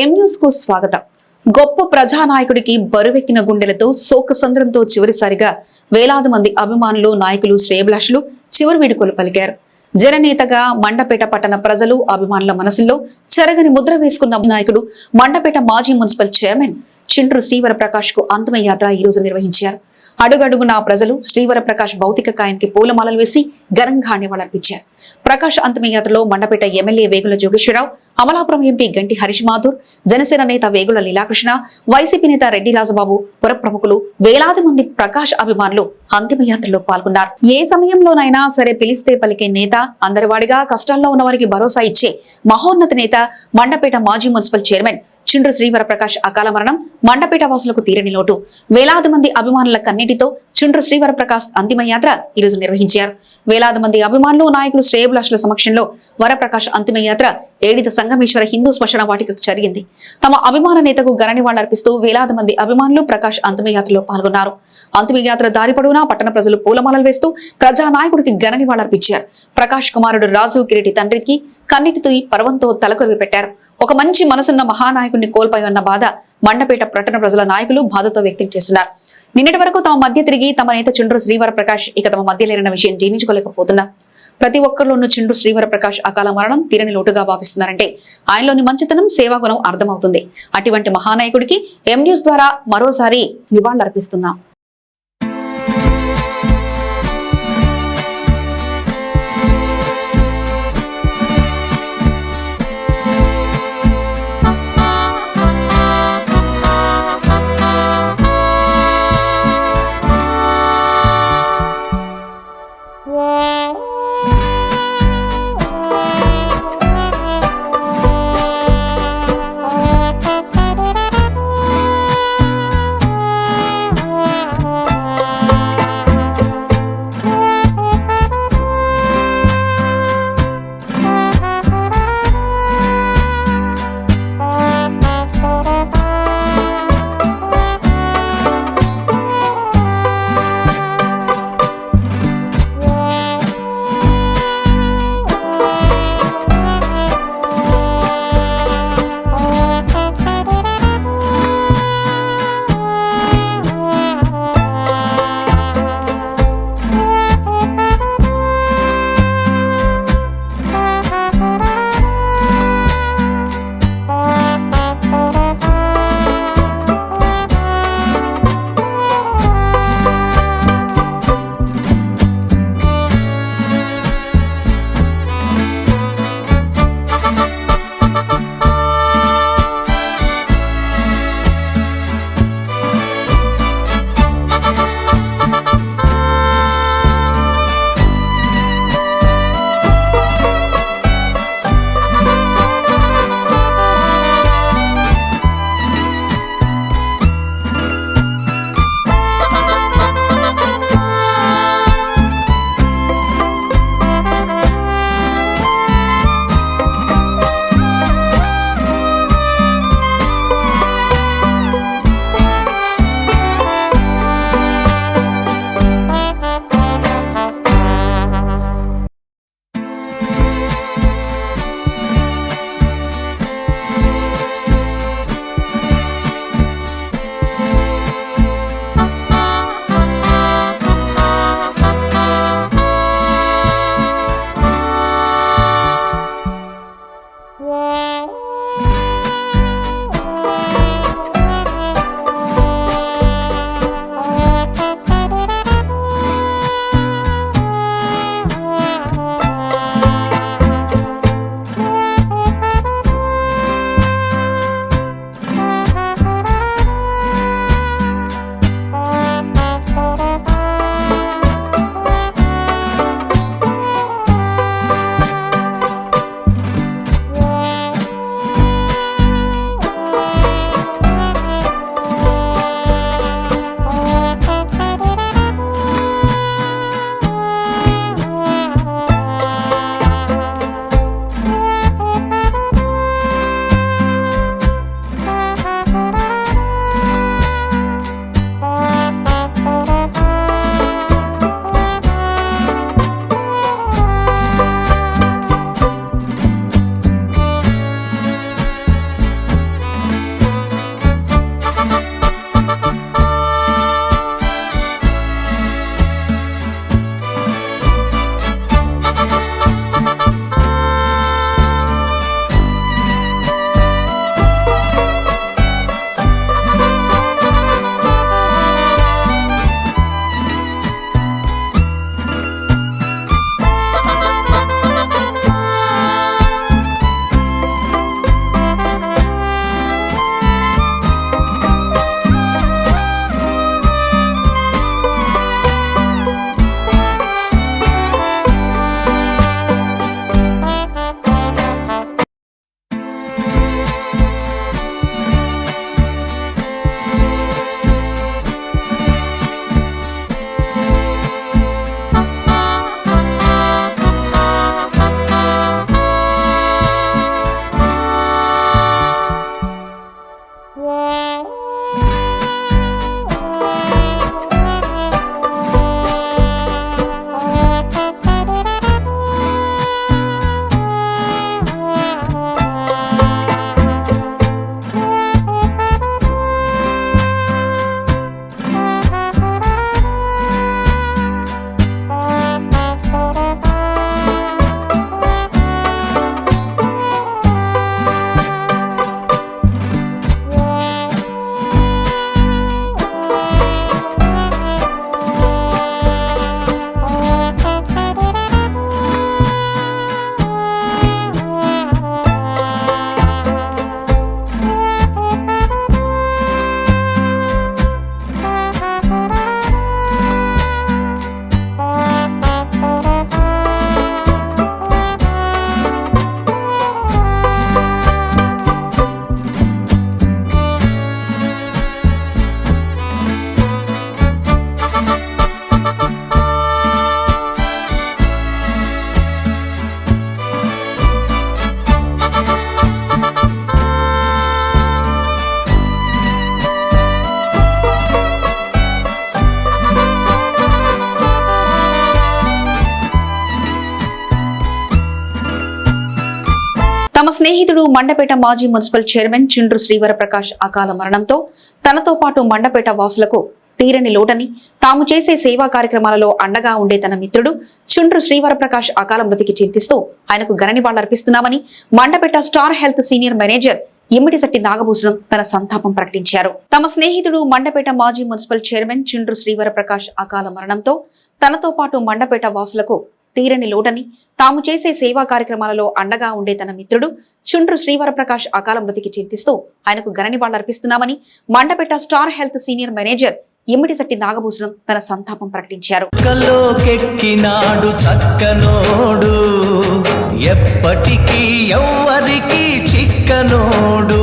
ఎం న్యూస్కు స్వాగతం. గొప్ప ప్రజానాయకుడికి బరువెక్కిన గుండెలతో శోకసంద్రంతో చివరిసారిగా వేలాది మంది అభిమానులు నాయకులు శ్రేయభిలాషులు చివరి వేడుకలు పలికారు. జననేతగా మండపేట పట్టణ ప్రజలు అభిమానుల మనసుల్లో చెరగని ముద్ర వేసుకున్న నాయకుడు మండపేట మాజీ మున్సిపల్ చైర్మన్ చిండ్రు శ్రీవర ప్రకాష్కు అంతిమ యాత్ర ఈ రోజు నిర్వహించారు. అడుగడుగునా ప్రజలు శ్రీవర ప్రకాష్ భౌతిక కాయానికి పూలమాలలు వేసి ఘనంగా నివాళులర్పించారు. ప్రకాష్ అంతిమయాత్రలో మండపేట ఎమ్మెల్యే వేగుల జోగేశ్వరరావు అమలాపురం ఎంపీ గంటి హరీష్ మాథూర్ జనసేన నేత వేగుల లీలాకృష్ణ వైసీపీ నేత రెడ్డి రాజబాబు పురప్రముఖులు వేలాది మంది ప్రకాష్ అభిమానులు అంతిమయాత్రలో పాల్గొన్నారు. ఏ సమయంలోనైనా సరే పిలిస్తే పలికే నేత అందరివాడిగా కష్టాల్లో ఉన్న వారికి భరోసా ఇచ్చే మహోన్నత నేత మండపేట మాజీ మున్సిపల్ చైర్మన్ చిండ్రు శ్రీవర ప్రకాష్ అకాల మరణం మండపేట వాసులకు తీరని లోటు. వేలాది మంది అభిమానుల కన్నీటితో చిండ్రు శ్రీవర ప్రకాష్ అంతిమయాత్ర ఈరోజు నిర్వహించారు. వేలాది మంది అభిమానులు నాయకులు శ్రేయభిలాషుల సమక్షంలో వరప్రకాష్ అంతిమయాత్ర ఏడిత సంగమేశ్వర హిందూ శ్మశాన వాటికకు జరిగింది. తమ అభిమాన నేతకు ఘన నివాళులర్పిస్తూ వేలాది మంది అభిమానులు ప్రకాష్ అంతిమయాత్రలో పాల్గొన్నారు. అంతిమయాత్ర దారి పొడవునా పట్టణ ప్రజలు పూలమాలలు వేస్తూ ప్రజా నాయకుడికి ఘన నివాళులర్పించారు ప్రకాష్ కుమారుడు రాజు కిరీటి తండ్రికి కన్నీటితో పర్వంతో తలకొరివి పెట్టారు. ఒక మంచి మనసున్న మహానాయకుడిని కోల్పోయన్న బాధ మండపేట పట్టణ ప్రజల నాయకులు బాధతో వ్యక్తం చేస్తున్నారు. నిన్నటి వరకు తమ మధ్య తిరిగి తమ నేత చిండ్రు శ్రీవర ప్రకాష్ ఇక తమ మధ్య లేరన్న విషయం జీర్ణించుకోలేకపోతున్నారు ప్రతి ఒక్కరిలోనూ చుండ్రు శ్రీవర ప్రకాష్ అకాల మరణం తీరని లోటుగా భావిస్తున్నారంటే ఆయనలోని మంచితనం సేవాగుణం అర్థమవుతుంది. అటువంటి మహానాయకుడికి ఎం న్యూస్ ద్వారా మరోసారి నివాళులర్పిస్తున్నాం. స్నేహితుడు మండపేట మాజీ మున్సిపల్ చైర్మన్ చుండ్రు శ్రీవర ప్రకాష్ అకాల మరణంతో తనతో పాటు మండపేట వాసులకు తీరని లోటని తాము చేసే సేవా కార్యక్రమాలలో అండగా ఉండే తన మిత్రుడు చుండ్రు శ్రీవరప్రకాష్ అకాల మృతికి చింతిస్తూ ఆయనకు ఘన Mandapeta star health senior manager Immidisetti Nagabhushanam తన సంతాపం ప్రకటించారు. తమ స్నేహితుడు మండపేట మాజీ మున్సిపల్ చైర్మన్ చుండ్రు శ్రీవరప్రకాష్ అకాల మరణంతో తనతో పాటు మండపేట వాసులకు తీరని లోటని తాము చేసే సేవా కార్యక్రమాలలో అండగా ఉండే తన మిత్రుడు చుండ్రు శ్రీవరప్రకాష్ అకాల మృతికి చింతిస్తూ ఆయనకు ఘన నివాళులర్పిస్తున్నామని Mandapeta star health senior manager Immidisetti Nagabhushanam తన సంతాపం ప్రకటించారు. చక్కనోడు ఎప్పటికీ ఎవ్వరికి చిక్కనోడు.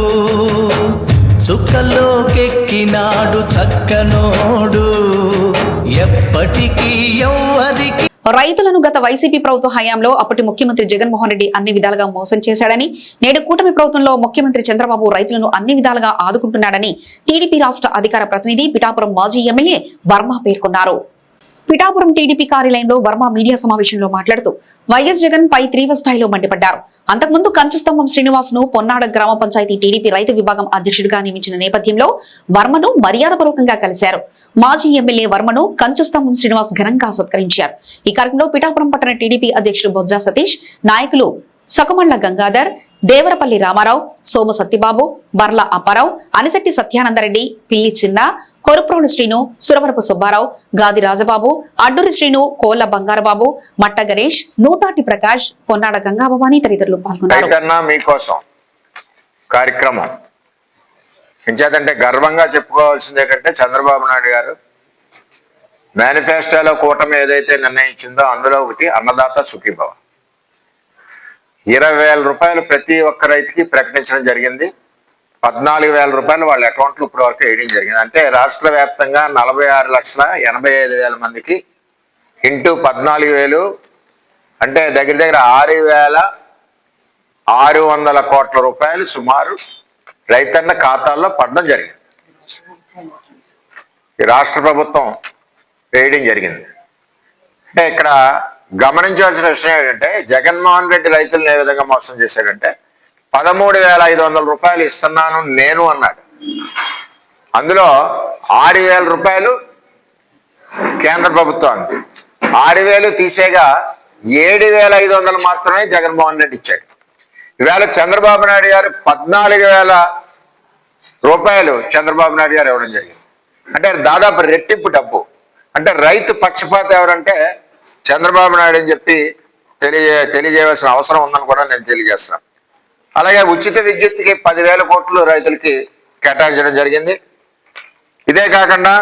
చుక్కలోకెక్కినాడు చక్కనోడు ఎప్పటికీ ఎవ్వరి రైతులను గత వైసీపీ ప్రభుత్వ హయాంలో అప్పటి ముఖ్యమంత్రి జగన్మోహన్ రెడ్డి అన్ని విధాలుగా మోసం చేశాడని నేడు కూటమి ప్రభుత్వంలో ముఖ్యమంత్రి చంద్రబాబు రైతులను అన్ని విధాలుగా ఆదుకుంటున్నాడని టీడీపీ రాష్ట్ర అధికార ప్రతినిధి పిఠాపురం మాజీ ఎమ్మెల్యే వర్మ పేర్కొన్నారు. పిఠాపురం టీడీపీ కార్యాలయంలో వర్మ మీడియా సమావేశంలో మాట్లాడుతూ వైఎస్ జగన్ పై తీవ్ర స్థాయిలో మండిపడ్డారు. అంతకుముందు కంచుస్తంభం శ్రీనివాస్ను పొన్నాడ గ్రామ పంచాయతీ టీడీపీ రైతు విభాగం అధ్యక్షుడిగా నియమించిన నేపథ్యంలో వర్మను మర్యాదపూర్వకంగా కలిశారు. మాజీ ఎమ్మెల్యే వర్మను కంచుస్తంభం శ్రీనివాస్ ఘనంగా సత్కరించారు. ఈ కార్యక్రమంలో పిఠాపురం పట్టణ టీడీపీ అధ్యక్షుడు బొజ్జా సతీష్ నాయకులు సకుమళ్ళ గంగాధర్ దేవరపల్లి రామారావు సోమ సత్యబాబు బర్ల అప్పారావు అనిశెట్టి సత్యానందరెడ్డి పిల్లి చిన్న కొరుప్రోలు శ్రీను సురవరపు సుబ్బారావు గాది రాజబాబు అడ్డూరి శ్రీను కోళ్ళ బంగారబాబు మట్ట గణేష్ నూతాటి ప్రకాష్ పొన్నాడ గంగాభవాని తదితరులు పాల్గొన్నారు. మీకోసం కార్యక్రమం. ఎంచేతంటే గర్వంగా చెప్పుకోవాల్సింది ఏంటంటే చంద్రబాబు నాయుడు గారు మేనిఫెస్టోలో కూటమి ఏదైతే నిర్ణయించిందో అందులో ఒకటి అన్నదాత సుఖీభవ. ఇరవై వేల రూపాయలు ప్రతి ఒక్క రైతుకి ప్రకటించడం జరిగింది. పద్నాలుగు వేల రూపాయలు వాళ్ళ అకౌంట్లు ఇప్పటి వరకు వేయడం జరిగింది. అంటే రాష్ట్ర వ్యాప్తంగా నలభై ఆరు లక్షల ఎనభై ఐదు వేల మందికి ఇంటూ పద్నాలుగు వేలు అంటే దగ్గర దగ్గర ఆరు వేల ఆరు వందల కోట్ల రూపాయలు సుమారు రైతన్న ఖాతాల్లో పడడం జరిగింది. ఈ రాష్ట్ర ప్రభుత్వం వేయడం జరిగింది. అంటే ఇక్కడ గమనించాల్సిన విషయం ఏంటంటే జగన్మోహన్ రెడ్డి రైతులను ఏ విధంగా మోసం చేశాడంటే పదమూడు వేల ఐదు వందల రూపాయలు ఇస్తున్నాను నేను అన్నాడు. అందులో ఆరు వేల రూపాయలు కేంద్ర ప్రభుత్వానికి ఆరు వేలు తీసేగా ఏడు వేల ఐదు వందలు మాత్రమే జగన్మోహన్ రెడ్డి ఇచ్చాడు. ఈవేళ చంద్రబాబు నాయుడు గారు పద్నాలుగు వేల రూపాయలు చంద్రబాబు నాయుడు గారు ఇవ్వడం జరిగింది. అంటే దాదాపు రెట్టింపు డబ్బు. అంటే రైతు పక్షపాత ఎవరంటే చంద్రబాబు నాయుడు అని చెప్పి తెలియజే తెలియజేయవలసిన అవసరం ఉందని కూడా నేను తెలియజేస్తున్నాను. అలాగే ఉచిత విద్యుత్కి పదివేల కోట్లు రైతులకి కేటాయించడం జరిగింది. ఇదే కాకుండా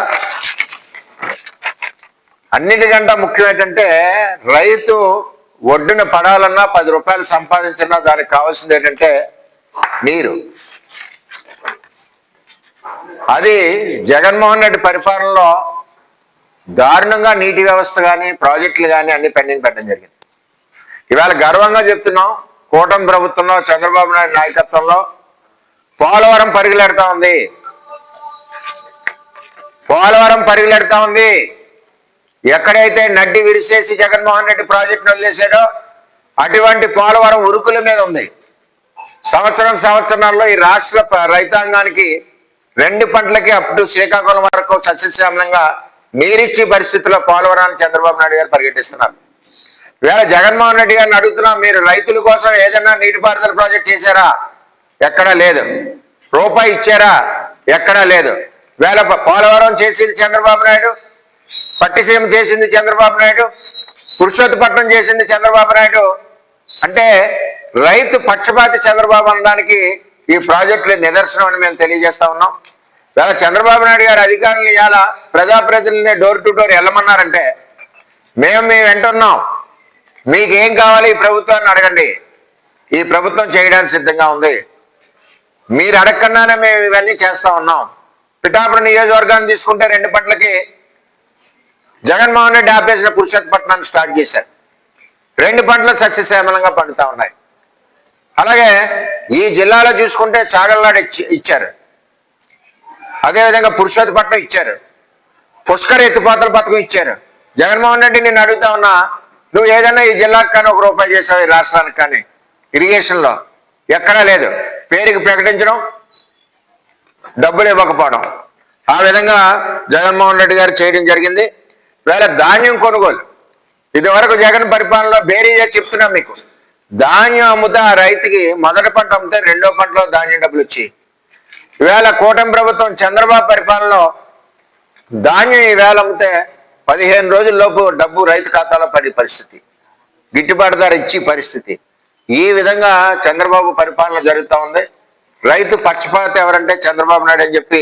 అన్నిటికంటే ముఖ్యం ఏంటంటే రైతు ఒడ్డున పడాలన్నా పది రూపాయలు సంపాదించినా దానికి కావాల్సింది ఏంటంటే నీరు. అది జగన్మోహన్ రెడ్డి పరిపాలనలో దారుణంగా నీటి వ్యవస్థ కానీ ప్రాజెక్టులు కానీ అన్ని పెండింగ్ పెట్టడం జరిగింది. ఇవాళ గర్వంగా చెప్తున్నాం కూటమి ప్రభుత్వంలో చంద్రబాబు నాయుడు నాయకత్వంలో పోలవరం పరుగులెడతా ఉంది. పోలవరం పరుగులెడతా ఉంది. ఎక్కడైతే నడ్డి విరిసేసి జగన్మోహన్ రెడ్డి ప్రాజెక్టును వదిలేశాడో అటువంటి పోలవరం ఉరుకుల మీద ఉంది. సంవత్సరం సంవత్సరాల్లో ఈ రాష్ట్ర రైతాంగానికి రెండు పంటలకి అప్ టు శ్రీకాకుళం వరకు సస్యశ్యామలంగా నీరిచ్చే పరిస్థితుల్లో పోలవరాన్ని చంద్రబాబు నాయుడు గారు పర్యటిస్తున్నారు వేళ జగన్మోహన్ రెడ్డి గారిని అడుగుతున్నాం మీరు రైతుల కోసం ఏదైనా నీటిపారుదల ప్రాజెక్ట్ చేశారా? ఎక్కడా లేదు. రూపాయి ఇచ్చారా? ఎక్కడా లేదు. వేళ పోలవరం చేసింది చంద్రబాబు నాయుడు పట్టిసీమ చేసింది చంద్రబాబు నాయుడు పురుషోత్తపట్నం చేసింది చంద్రబాబు నాయుడు. అంటే రైతు పక్షపాతి చంద్రబాబు అనడానికి ఈ ప్రాజెక్టులు నిదర్శనం అని మేము తెలియజేస్తా ఉన్నాం. వేళ చంద్రబాబు నాయుడు గారు అధికారులను ఇవాళ ప్రజాప్రతినిధిని డోర్ టు డోర్ వెళ్ళమన్నారంటే మేము మేము వింటున్నాం. మీకేం కావాలి ఈ ప్రభుత్వాన్ని అడగండి. ఈ ప్రభుత్వం చేయడానికి సిద్ధంగా ఉంది. మీరు అడగకుండానే మేము ఇవన్నీ చేస్తూ ఉన్నాం. పిఠాపురం నియోజకవర్గాన్ని తీసుకుంటే రెండు పంటలకి జగన్మోహన్ రెడ్డి ఆపేసిన పురుషోత్పట్నాన్ని స్టార్ట్ చేశారు. రెండు పంటలు సస్యశ్యామలంగా పండుతా ఉన్నాయి. అలాగే ఈ జిల్లాలో చూసుకుంటే చాగల్లాడ ఇచ్చి- ఇచ్చారు. అదేవిధంగా పురుషోత్పట్నం ఇచ్చారు. పుష్కర ఎత్తిపోతల పథకం ఇచ్చారు. జగన్మోహన్ రెడ్డి నేను అడుగుతా ఉన్నా నువ్వు ఏదైనా ఈ జిల్లాకు కానీ ఒక రూపాయి చేసావు ఈ రాష్ట్రానికి కానీ ఇరిగేషన్లో ఎక్కడా లేదు. పేరుకి ప్రకటించడం డబ్బులు ఇవ్వకపోవడం. ఆ విధంగా జగన్మోహన్ రెడ్డి గారు చేయడం జరిగింది. వేళ ధాన్యం కొనుగోలు. ఇదివరకు జగన్ పరిపాలనలో బేరీగా చెప్తున్నాం మీకు. ధాన్యం అమ్ముతా ఆ రైతుకి మొదటి పంట అమ్మితే రెండో పంటలో ధాన్యం డబ్బులు వచ్చి ఈవేళ కూటమి ప్రభుత్వం చంద్రబాబు పరిపాలనలో ధాన్యం ఈవేళ అమ్మితే పదిహేను రోజుల్లోపు డబ్బు రైతు ఖాతాలో పడే పరిస్థితి. గిట్టుబాటు ధర ఇచ్చి పరిస్థితి. ఈ విధంగా చంద్రబాబు పరిపాలన జరుగుతూ ఉంది. రైతు పక్షపాత ఎవరంటే చంద్రబాబు నాయుడు అని చెప్పి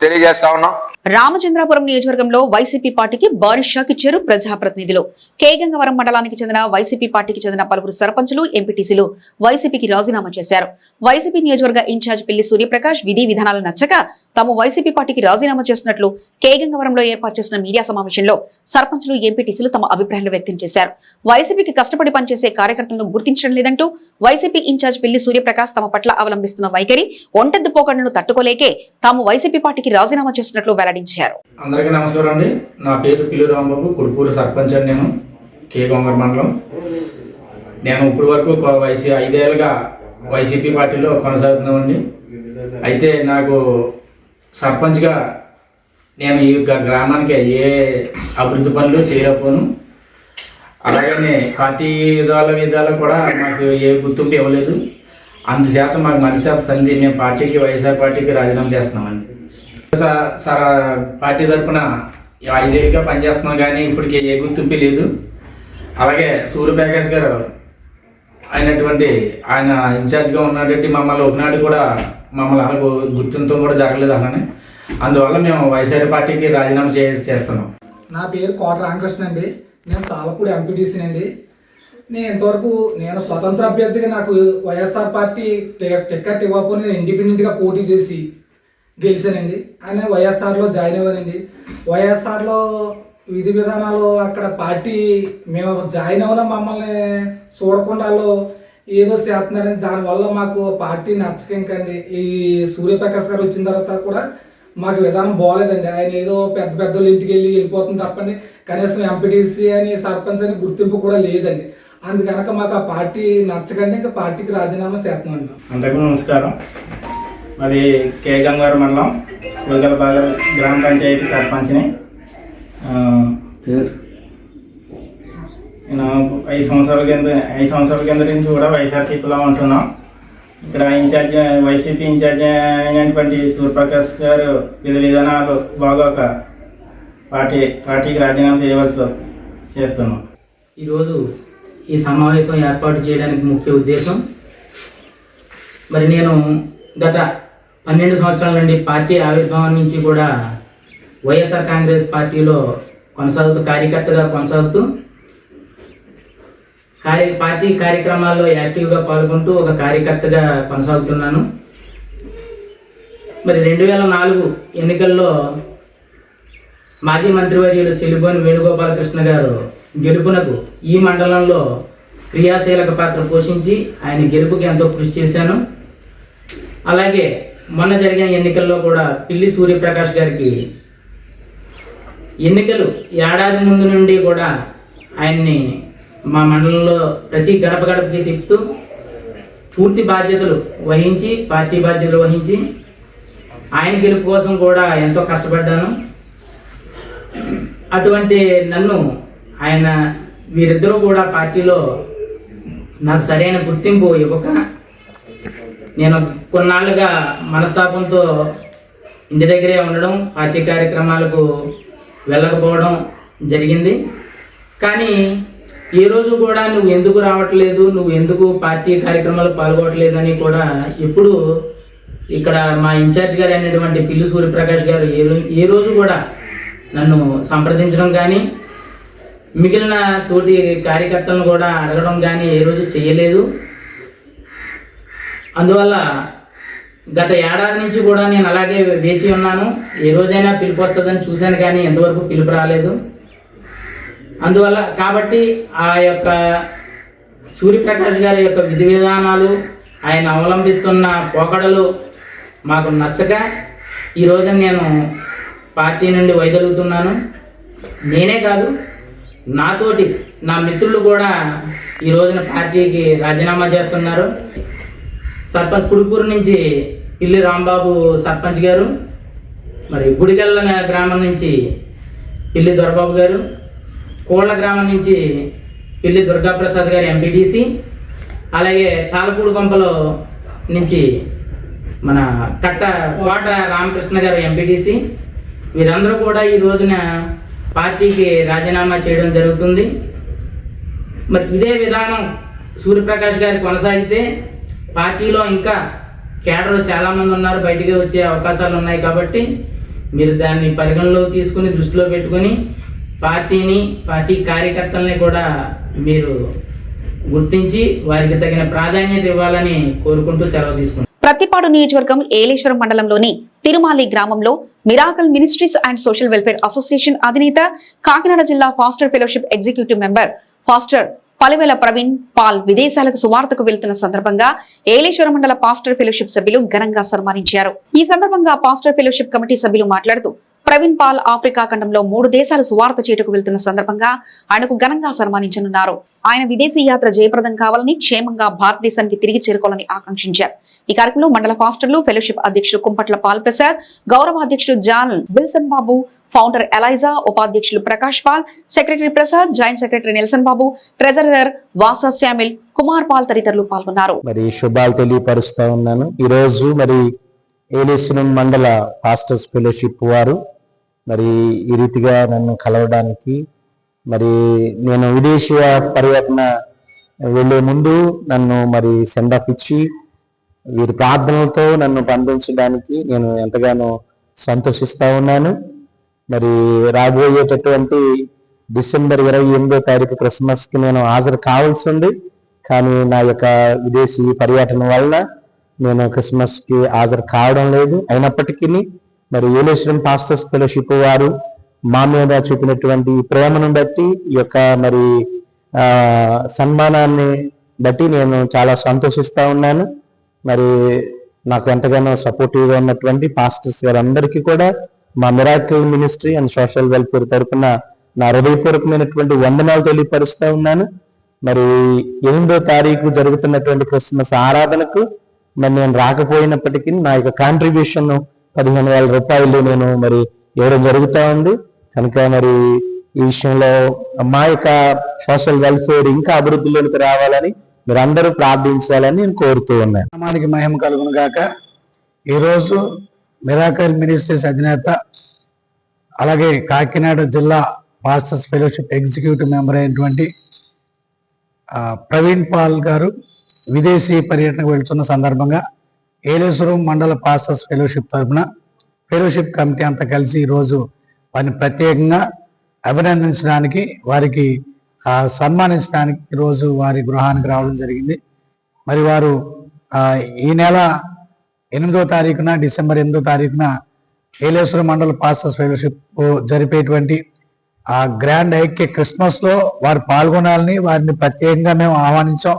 తెలియజేస్తా ఉన్నాం. రామచంద్రాపురం నియోజకవర్గంలో వైసీపీ పార్టీకి భారీ షాక్ ఇచ్చారు ప్రజాప్రతినిధులు. కేగంగవరం మండలానికి చెందిన వైసీపీ పార్టీకి చెందిన పలువురు సర్పంచులు ఎంపీటీసీలు వైసీపీకి రాజీనామా చేశారు. వైసీపీ నియోజకవర్గ ఇన్ఛార్జ్ పిల్లి సూర్యప్రకాష్ విధి విధానాలు నచ్చక తాము వైసీపీ పార్టీకి రాజీనామా చేస్తున్నట్లు కేగంగవరంలో ఏర్పాటు చేసిన మీడియా సమావేశంలో సర్పంచులు ఎంపీటీసీలు తమ అభిప్రాయాలు వ్యక్తం చేశారు. వైసీపీకి కష్టపడి పనిచేసే కార్యకర్తలను గుర్తించడం లేదంటూ వైసీపీ ఇన్ఛార్జ్ పిల్లి సూర్యప్రకాష్ తమ పట్ల అవలంబిస్తున్న వైఖరి ఒంటెద్దు పోకడలను తట్టుకోలేకే తాము వైసీపీ పార్టీకి రాజీనామా చేస్తున్నట్లు వెల్లడించారు. అందరికీ నమస్కారం అండి. నా పేరు పిల్లు రాంబాబు. కుడుపూరు సర్పంచ్ అండి నేను కే గొంగర్ మండలం. నేను ఇప్పటి వరకు వైసీ ఐదేళ్ళుగా వైసీపీ పార్టీలో కొనసాగుతున్నామండి. అయితే నాకు సర్పంచ్గా నేను ఈ యొక్క గ్రామానికి ఏ అభివృద్ధి పనులు చేయలేకపోను. అలాగనే పార్టీ విధాల విధాలు కూడా మాకు ఏ గుర్తింపు ఇవ్వలేదు. అందుచేత మాకు మనసాపు తండ్రి మేము పార్టీకి వైఎస్ఆర్ పార్టీకి రాజీనామా చేస్తున్నామండి. స- సార్ పార్టీ తరఫున ఐదేళ్ళుగా పనిచేస్తున్నాం కానీ ఇప్పటికి ఏ గుర్తింపు లేదు. అలాగే సూర్యప్రకాష్ గారు అయినటువంటి ఆయన ఇన్ఛార్జ్గా ఉన్నటువంటి మమ్మల్ని ఒకనాడు కూడా మమ్మల్ని అలా గుర్తింపు కూడా జరగలేదు అలానే అందువల్ల మేము వైఎస్ఆర్ పార్టీకి రాజీనామా చే చేస్తున్నాం. నా పేరు కోట రామకృష్ణ అండి. నేను తాళపూడి ఎంపీటీసీ అండి. నేను ఇంతవరకు నేను స్వతంత్ర అభ్యర్థిగా నాకు వైఎస్ఆర్ పార్టీ టి- టికెట్ ఇవ్వకపోతే నేను ఇండిపెండెంట్గా పోటీ చేసి గెలిచానండి. ఆయన వైఎస్ఆర్లో జాయిన్ అవ్వానండి. వైఎస్ఆర్లో విధి విధానాలు అక్కడ పార్టీ మేము జాయిన్ అవ్వడం మమ్మల్ని చూడకుండా వాళ్ళు ఏదో చేస్తున్నారని దానివల్ల మాకు పార్టీ నచ్చక ఇంకండి ఈ సూర్యప్రకాష్ గారు వచ్చిన తర్వాత కూడా మాకు విధానం బాగోలేదండి ఆయన ఏదో పెద్ద పెద్దోళ్ళ ఇంటికి వెళ్ళి వెళ్ళిపోతుంది తప్పని కనీసం ఎంపీటీసీ అని సర్పంచ్ అని గుర్తింపు కూడా లేదండి. అందుకనక మాకు ఆ పార్టీ నచ్చకండి ఇంకా పార్టీకి రాజీనామా చేస్తున్నాం అందరికీ నమస్కారం. మరి కే గంగారు మండలం ఉదగలపాలెం గ్రామ పంచాయతీ సర్పంచ్ని. ఆ, నేను ఐదు సంవత్సరాల కింద ఐదు సంవత్సరాల కింద నుంచి కూడా వైఎస్ఆర్సీపీలో ఉంటున్నాం. ఇక్కడ ఇన్ఛార్జ్ వైసీపీ ఇన్ఛార్జ్ అయినటువంటి సూర్యప్రకాష్ గారు విధి విధానాలు బాగోక పార్టీ పార్టీకి రాజీనామా చేయవలసి చేస్తున్నాం. ఈరోజు ఈ సమావేశం ఏర్పాటు చేయడానికి ముఖ్య ఉద్దేశం మరి నేను గత పన్నెండు సంవత్సరాల నుండి పార్టీ ఆవిర్భావం నుంచి కూడా వైఎస్ఆర్ కాంగ్రెస్ పార్టీలో కొనసాగుతూ కార్యకర్తగా కొనసాగుతూ కార్య పార్టీ కార్యక్రమాల్లో యాక్టివ్గా పాల్గొంటూ ఒక కార్యకర్తగా కొనసాగుతున్నాను. మరి రెండు వేల నాలుగు ఎన్నికల్లో మాజీ మంత్రివర్యులు చెల్లిబోని వేణుగోపాలకృష్ణ గారు గెలుపునకు ఈ మండలంలో క్రియాశీలక పాత్ర పోషించి ఆయన గెలుపుకి ఎంతో కృషి చేశాను. అలాగే మొన్న జరిగిన ఎన్నికల్లో కూడా పిల్లి సూర్యప్రకాష్ గారికి ఎన్నికలు ఏడాది ముందు నుండి కూడా ఆయన్ని మా మండలంలో ప్రతి గడప గడపకి తిప్పుతూ పూర్తి బాధ్యతలు వహించి పార్టీ బాధ్యతలు వహించి ఆయన గెలుపు కోసం కూడా ఎంతో కష్టపడ్డాను. అటువంటి నన్ను ఆయన వీరిద్దరూ కూడా పార్టీలో నాకు సరైన గుర్తింపు ఇవ్వక నేను కొన్నాళ్ళుగా మనస్తాపంతో ఇంటి దగ్గరే ఉండడం పార్టీ కార్యక్రమాలకు వెళ్ళకపోవడం జరిగింది. కానీ ఏ రోజు కూడా నువ్వు ఎందుకు రావట్లేదు నువ్వు ఎందుకు పార్టీ కార్యక్రమాలు పాల్గొనట్లేదు అని కూడా ఎప్పుడు ఇక్కడ మా ఇన్ఛార్జ్ గారు అయినటువంటి పిల్లి సూర్యప్రకాష్ గారు ఏ రోజు ఏ రోజు కూడా నన్ను సంప్రదించడం కానీ మిగిలిన తోటి కార్యకర్తలను కూడా అడగడం కానీ ఏ రోజు చేయలేదు. అందువల్ల గత ఏడాది నుంచి కూడా నేను అలాగే వేచి ఉన్నాను. ఏ రోజైనా పిలుపు వస్తుందని చూశాను కానీ ఎంతవరకు పిలుపు రాలేదు. అందువల్ల కాబట్టి ఆ యొక్క సూర్యప్రకాష్ గారి యొక్క విధి విధానాలు ఆయన అవలంబిస్తున్న పోకడలు మాకు నచ్చక ఈ రోజున నేను పార్టీ నుండి వైదొలుగుతున్నాను. నేనే కాదు నాతోటి నా మిత్రులు కూడా ఈ రోజున పార్టీకి రాజీనామా చేస్తున్నారు. సర్పంచ్ కుడుపూరు నుంచి పిల్లి రాంబాబు సర్పంచ్ గారు మరి గుడిగల్ల గ్రామం నుంచి పిల్లి దొరబాబు గారు కోళ్ళ గ్రామం నుంచి పిల్లి దుర్గాప్రసాద్ గారు ఎంపీటీసీ అలాగే తాలపూడి కొంపలో నుంచి మన కట్ట కోట రామకృష్ణ గారు ఎంపీటీసీ వీరందరూ కూడా ఈ రోజున పార్టీకి రాజీనామా చేయడం జరుగుతుంది. మరి ఇదే విధానం సూర్యప్రకాష్ గారి కొనసాగితే పార్టీలో ఇంకా కేడర్ చాలామంది ఉన్నారు బయటికి వచ్చే అవకాశాలు ఉన్నాయి కాబట్టి మీరు దాన్ని పరిగణలో తీసుకుని దృష్టిలో పెట్టుకొని పార్టీని పార్టీ కార్యకర్తల్ని కూడా మీరు గుర్తించి వారికి తగిన ప్రాధాన్యత ఇవ్వాలని కోరుకుంటూ సెలవు తీసుకుంటాను ప్రతిపాడు నియోజకవర్గం ఏలేశ్వరం మండలంలోని తిరుమాలి గ్రామంలో miracle ministries and social welfare association అధినేత కాకినాడ జిల్లా pastor fellowship executive member pastor Palivela Praveen Paul విదేశాలకు సువార్తకు వెళ్తున్న సందర్భంగా ఏలేశ్వర మండల పాస్టర్ ఫెలోషిప్ సభ్యులు ఘనంగా సన్మానించారు. ఈ సందర్భంగా పాస్టర్ ఫెలోషిప్ కమిటీ సభ్యులు మాట్లాడుతూ ప్రవీణ్ పాల్ ఆఫ్రికా ఖండంలో మూడు దేశాలు సువార్త చేటుకు వెళ్తున్న సందర్భంగా ఆయనకు ఘనంగా సన్మానించనున్నారు. ఆయన విదేశీ యాత్ర జయప్రదం కావాలని క్షేమంగా భారతదేశానికి తిరిగి చేరుకోవాలని ఆకాంక్షించారు. ఈ కార్యక్రమంలో మండల ఫాస్టర్లు ఫెలోషిప్ అధ్యక్షులు కుంపట్ల పాల్ ప్రసాద్ గౌరవ అధ్యక్షుడు జాన్ బిల్సన్ బాబు ఫౌండర్ ఎలైజా ఉపాధ్యక్షులు Prakash Paul secretary Prasad joint secretary Nelson Babu treasurer Vasa Shamil Kumar Paul తదితరులు పాల్గొన్నారు. మరి శుభాలు తెలియపరుస్తా ఉన్నాను. ఈరోజు మరి ఏలేశ్వరం మండల ఫాస్టర్స్ ఫెలోషిప్ వారు మరి ఈ రీతిగా నన్ను కలవడానికి మరి నేను విదేశీయ పర్యటన వెళ్ళే ముందు నన్ను మరి సెండప్ ఇచ్చి వీరి ప్రార్థనలతో నన్ను పంపించడానికి నేను ఎంతగానో సంతోషిస్తూ ఉన్నాను. మరి రాబోయేటటువంటి డిసెంబర్ ఇరవై ఎనిమిదో తారీఖు క్రిస్మస్కి నేను హాజరు కావాల్సి ఉంది. కానీ నా యొక్క విదేశీ పర్యటన వలన నేను క్రిస్మస్కి హాజరు కావడం లేదు. అయినప్పటికీ మరి ఏలేశ్వరం పాస్టర్స్ ఫెలోషిప్ వారు మా మీద చూపినటువంటి ప్రేమను బట్టి ఈ యొక్క మరి సన్మానాన్ని బట్టి నేను చాలా సంతోషిస్తూ ఉన్నాను. మరి నాకు ఎంతగానో సపోర్టివ్గా ఉన్నటువంటి పాస్టర్స్ గారందరికీ కూడా మా miracle ministry and social welfare తరఫున నా హృదయపూర్వకమైనటువంటి వందనాలు తెలియపరుస్తూ ఉన్నాను. మరి ఎనిమిదో తారీఖు జరుగుతున్నటువంటి క్రిస్మస్ ఆరాధనకు మరి నేను రాకపోయినప్పటికీ నా యొక్క కాంట్రిబ్యూషన్ పదిహేను వేల రూపాయలు నేను మరి ఇవ్వడం జరుగుతా ఉంది. కనుక మరి ఈ విషయంలో మా యొక్క సోషల్ వెల్ఫేర్ ఇంకా అభివృద్ధిలోనికి రావాలని మీరు అందరూ ప్రార్థించాలని నేను కోరుతూ ఉన్నాను. నామానికి మహిమ కలుగును గాక. ఈరోజు మిరాకల్ మినిస్ట్రీస్ అధినేత అలాగే కాకినాడ జిల్లా మాస్టర్స్ ఫెలోషిప్ ఎగ్జిక్యూటివ్ మెంబర్ అయినటువంటి ప్రవీణ్ పాల్ గారు విదేశీ పర్యటనకు వెళ్తున్న సందర్భంగా ఏలేశ్వరం మండల పాస్టర్స్ ఫెలోషిప్ తరఫున ఫెలోషిప్ కమిటీ అంతా కలిసి ఈరోజు వారిని ప్రత్యేకంగా అభినందించడానికి వారికి సన్మానించడానికి ఈరోజు వారి గృహానికి రావడం జరిగింది. మరి వారు ఈ నెల ఎనిమిదో తారీఖున డిసెంబర్ ఎనిమిదో తారీఖున ఏలేశ్వరం మండల పాస్టర్స్ ఫెలోషిప్ జరిపేటువంటి ఆ గ్రాండ్ ఐక్య క్రిస్మస్లో వారు పాల్గొనాలని వారిని ప్రత్యేకంగా మేము ఆహ్వానించాం.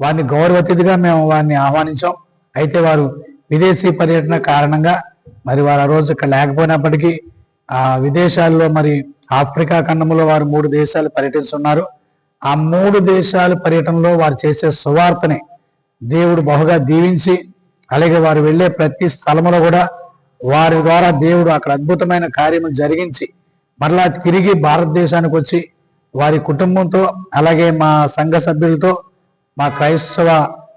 వారిని గౌరవ అతిథిగా మేము వారిని ఆహ్వానించాం. అయితే వారు విదేశీ పర్యటన కారణంగా మరి వారు ఆ రోజు ఇక్కడ లేకపోయినప్పటికీ ఆ విదేశాల్లో మరి ఆఫ్రికా ఖండంలో వారు మూడు దేశాలు పర్యటిస్తున్నారు ఆ మూడు దేశాల పర్యటనలో వారు చేసే సువార్తని దేవుడు బహుగా దీవించి అలాగే వారు వెళ్ళే ప్రతి స్థలములో కూడా వారి ద్వారా దేవుడు అక్కడ అద్భుతమైన కార్యము జరిగించి మరలా తిరిగి భారతదేశానికి వచ్చి వారి కుటుంబంతో అలాగే మా సంఘ సభ్యులతో మా క్రైస్తవ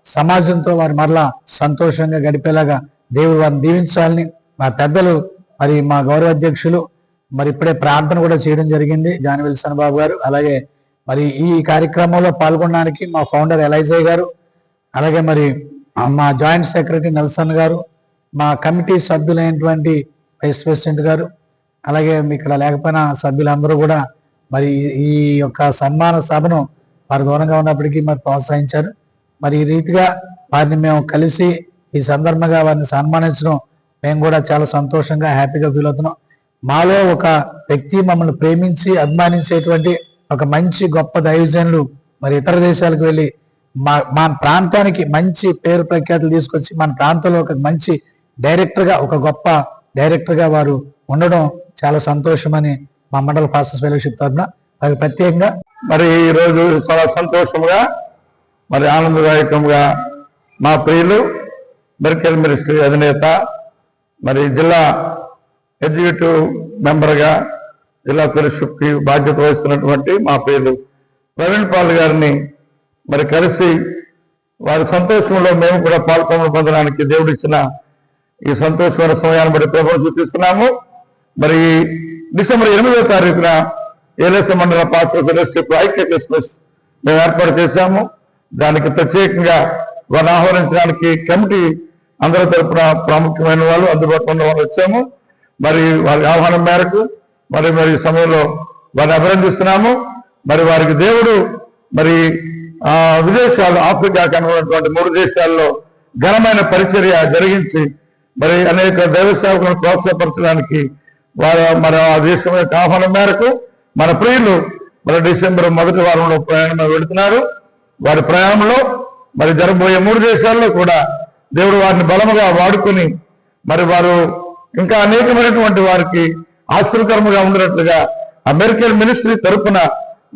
సమాజంతో వారు మరలా సంతోషంగా గడిపేలాగా దేవుడు వారిని దీవించాలని మా పెద్దలు మరి మా గౌరవ అధ్యక్షులు మరి ఇప్పుడే ప్రార్థన కూడా చేయడం జరిగింది జాన్ విల్సన్ బాబు గారు. అలాగే మరి ఈ కార్యక్రమంలో పాల్గొనడానికి మా ఫౌండర్ ఎలైజయ్ గారు అలాగే మరి మా జాయింట్ సెక్రటరీ నెల్సన్ గారు మా కమిటీ సభ్యులైనటువంటి వైస్ ప్రెసిడెంట్ గారు అలాగే ఇక్కడ లేకపోయినా సభ్యులందరూ కూడా మరి ఈ యొక్క సన్మాన సభను వారు దూరంగా ఉన్నప్పటికీ మరి ప్రోత్సహించారు. మరి ఈ రీతిగా వారిని మేము కలిసి ఈ సందర్భంగా వారిని సన్మానించడం మేము కూడా చాలా సంతోషంగా హ్యాపీగా ఫీల్ అవుతున్నాం. మాలో ఒక వ్యక్తి మమ్మల్ని ప్రేమించి అభిమానించేటువంటి ఒక మంచి గొప్ప దైవజనులు మరి ఇతర దేశాలకు వెళ్ళి మా మా ప్రాంతానికి మంచి పేరు ప్రఖ్యాతులు తీసుకొచ్చి మన ప్రాంతంలో ఒక మంచి డైరెక్టర్గా ఒక గొప్ప డైరెక్టర్గా వారు ఉండడం చాలా సంతోషమని మా మండల పాస్టర్స్ ఫెలోషిప్ తరఫున వారికి ప్రత్యేకంగా మరి ఈ రోజు చాలా సంతోషంగా మరి ఆనందదాయకంగా మా ప్రియులు మెరికల్ మినిస్ట్రీ అధినేత మరి జిల్లా ఎగ్జిక్యూటివ్ మెంబర్గా జిల్లా పరిషత్కి బాధ్యత వహిస్తున్నటువంటి మా ప్రియులు ప్రవీణ్ పాల్ గారిని మరి కలిసి వారి సంతోషంలో మేము కూడా పాల్గొన పొందడానికి దేవుడిచ్చిన ఈ సంతోషమైన సమయాన్ని బట్టి ప్రభుత్వం చూపిస్తున్నాము. మరి డిసెంబర్ ఎనిమిదో తారీఖున ఏలేస మండల పాత్ర ఫెలోషిప్ ఐక్య క్రిస్మస్ మేము ఏర్పాటు చేశాము. దానికి ప్రత్యేకంగా వారిని ఆహ్వానించడానికి కమిటీ అందరి తరపున ప్రాముఖ్యమైన వాళ్ళు అందుబాటులో ఉన్న వాళ్ళు వచ్చాము. మరి వారి ఆహ్వానం మేరకు మరి మరి సమయంలో వారిని అభినందిస్తున్నాము. మరి వారికి దేవుడు మరి విదేశాలు ఆఫ్రికా కనుగొన్నటువంటి మూడు దేశాల్లో ఘనమైన పరిచర్య జరిగించి మరి అనేక దైవ సేవకులను ప్రోత్సాహపరచడానికి వారు మరి ఆ దేశం యొక్క ఆహ్వానం మేరకు మన ప్రియులు మరి డిసెంబర్ మొదటి వారంలో ప్రయాణం వెళుతున్నారు వారి ప్రయాణంలో మరి జరగబోయే మూడు దేశాల్లో కూడా దేవుడు వారిని బలముగా వాడుకొని మరి వారు ఇంకా అనేకమైనటువంటి వారికి ఆశ్చర్యకరముగా ఉండినట్లుగా అమెరికన్ మినిస్ట్రీ తరపున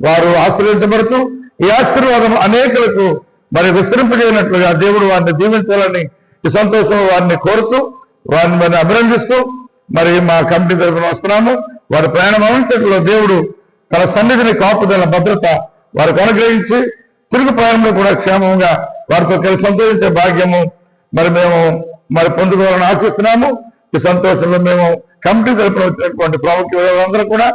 వారు ఆశ్రయించబడుతూ ఈ ఆశీర్వాదం అనేకులకు మరి విస్తరింపజేయనట్లుగా దేవుడు వారిని దీవించాలని ఈ సంతోషం వారిని కోరుతూ వారిని మరి అభినందిస్తూ మరి మా కమిటీ తరఫున వస్తున్నాము. వారి ప్రయాణం అంతట్లో దేవుడు తన సన్నిధిని కాపుదల భద్రత వారికి అనుగ్రహించి తిరుగు ప్రయాణంలో కూడా క్షేమంగా వారితో కలిసి సంతోషించే భాగ్యము మరి మేము మరి పొందుకోవాలని ఆశిస్తున్నాము. ఈ సంతోషంలో మేము కమిటీ తరపున వచ్చినటువంటి ప్రాముఖ్యులందరూ కూడా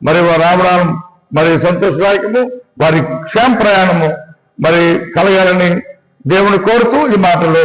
మరి వారు రావడం మరి సంతోషదాయకము. వారి క్షేమ ప్రయాణము మరి కలగాలని దేవుని కోరుతూ ఈ మాటలు